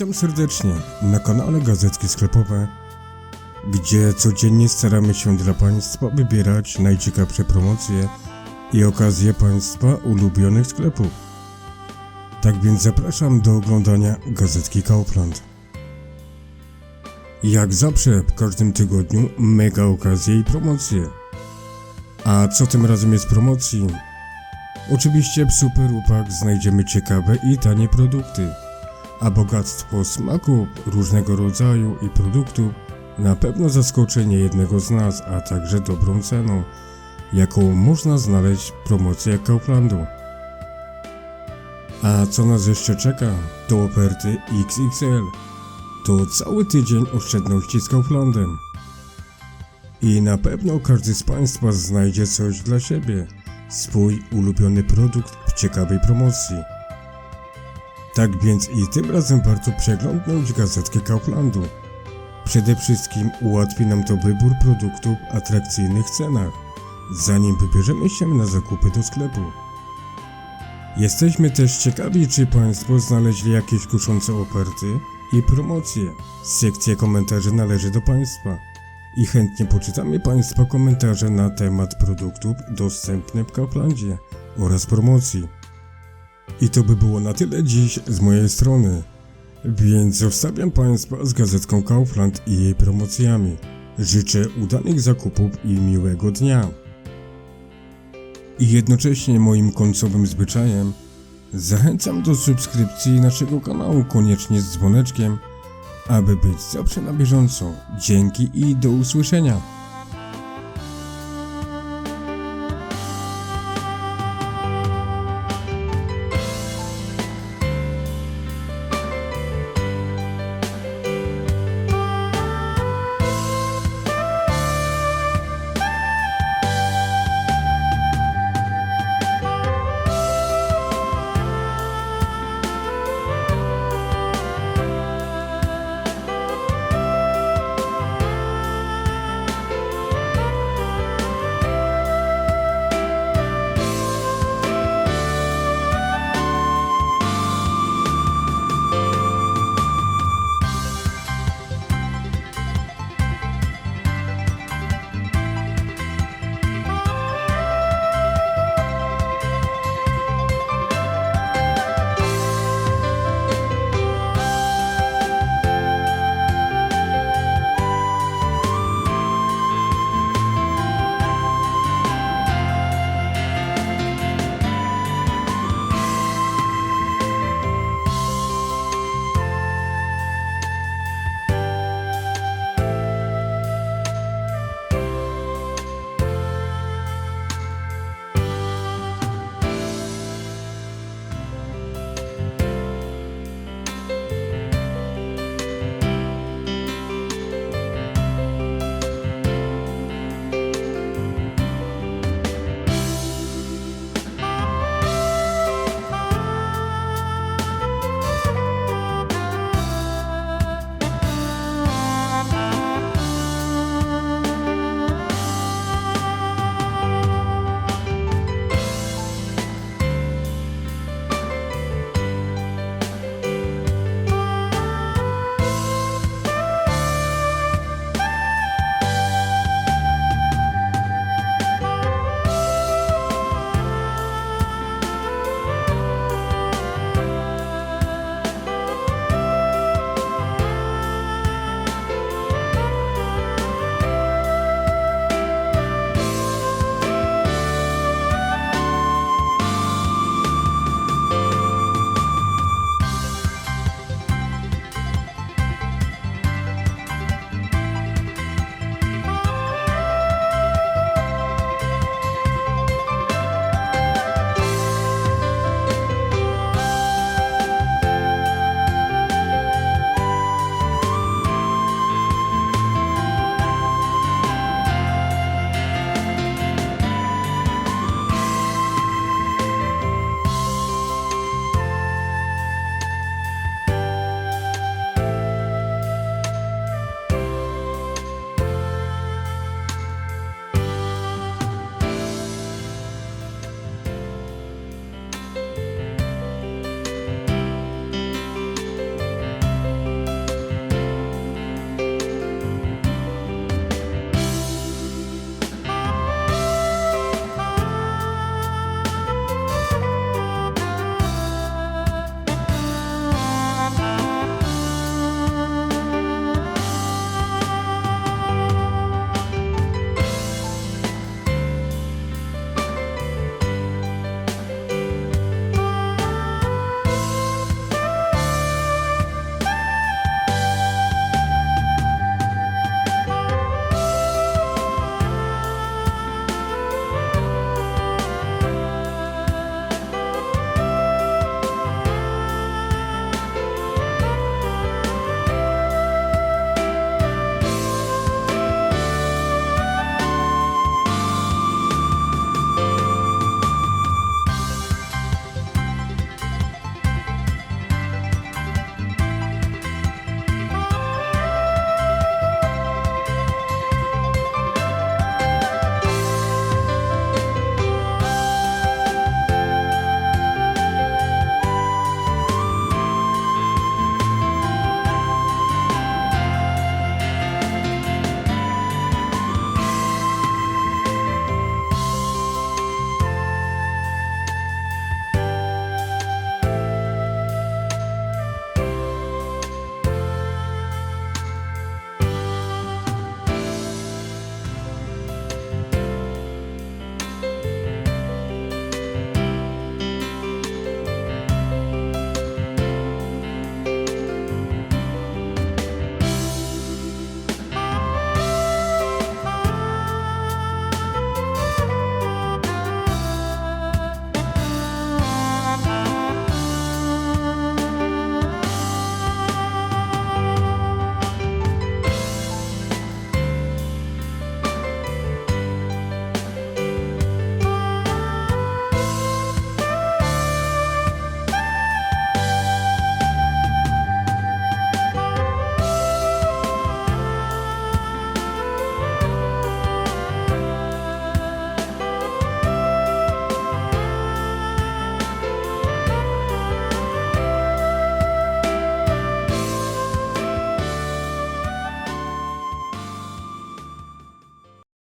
Witam serdecznie na kanale Gazetki Sklepowe, gdzie codziennie staramy się dla Państwa wybierać najciekawsze promocje i okazje Państwa ulubionych sklepów. Tak więc zapraszam do oglądania Gazetki Kaufland. Jak zawsze w każdym tygodniu mega okazje i promocje. A co tym razem jest promocji? Oczywiście w Super Upak znajdziemy ciekawe i tanie produkty a bogactwo smaków różnego rodzaju i produktów na pewno zaskoczy niejednego z nas, a także dobrą ceną, jaką można znaleźć w promocjach Kauflandu. A co nas jeszcze czeka? To oferty XXL. To cały tydzień oszczędności z Kauflandem. I na pewno każdy z Państwa znajdzie coś dla siebie, swój ulubiony produkt w ciekawej promocji. Tak więc i tym razem warto przeglądnąć gazetkę Kauflandu. Przede wszystkim ułatwi nam to wybór produktów w atrakcyjnych cenach, zanim wybierzemy się na zakupy do sklepu. Jesteśmy też ciekawi, czy Państwo znaleźli jakieś kuszące oferty i promocje. Sekcja komentarzy należy do Państwa i chętnie poczytamy Państwa komentarze na temat produktów dostępnych w Kauflandzie oraz promocji. I to by było na tyle dziś z mojej strony. Więc zostawiam Państwa z gazetką Kaufland i jej promocjami. Życzę udanych zakupów i miłego dnia. I jednocześnie moim końcowym zwyczajem zachęcam do subskrypcji naszego kanału koniecznie z dzwoneczkiem, aby być zawsze na bieżąco. Dzięki i do usłyszenia.